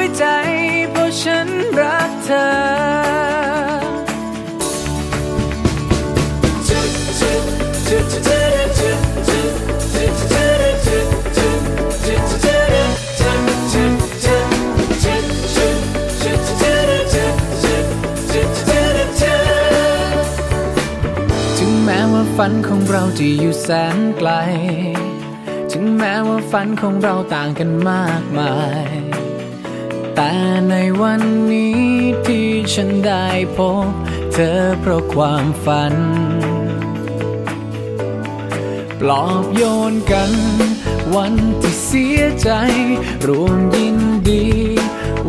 ย ว่าฝันของเราจะอยู่แสนไกล ถึงแม้ว่าฝันของเราต่างกันมากมาย แต่ในวันนี้ที่ฉันได้พบ เธอเพราะความฝัน ปลอบโยนกัน วันที่เสียใจ รวมยินดี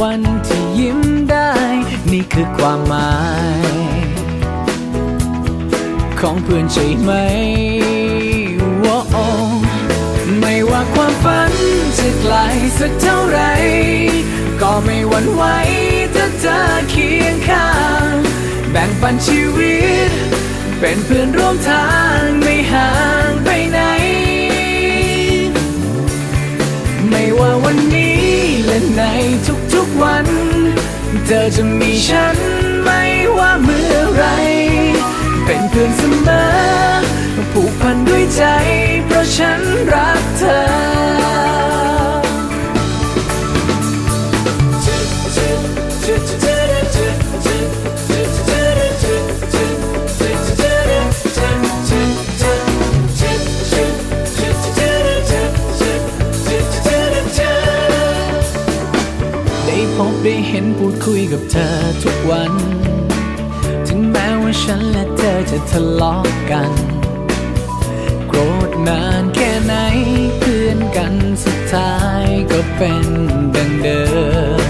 วันที่ยิ้มได้ นี่คือความหมาย ของเพื่อนใช่ไหมว้าไม่ว่าความฝันจะไกลสักเท่าไร ก็ไม่หวั่นไหวถ้าเธอเคียงข้าง แบ่งปันชีวิต เป็นเพื่อนร่วมทางไม่ห่างไปไหน ไม่ว่าวันนี้และในทุกๆวัน เธอจะมีฉันไม่ว่าเมื่อไร เป็นเพื่อนเสมอผูกพันด้วยใจ เพราะฉันรักเธอ ได้พบได้เห็นพูดคุยกับเธอทุกวัน ว่าฉันและเธอจะทะเลาะกัน โกรธนานแค่ไหนเพื่อนกันสุดท้ายก็เป็นดังเดิม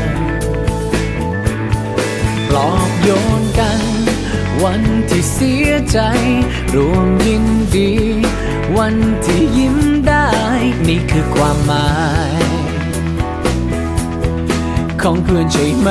ปลอบโยนกัน วันที่เสียใจ รวมยินดี วันที่ยิ้มได้ นี่คือความหมาย ของเพื่อนใช่ไหม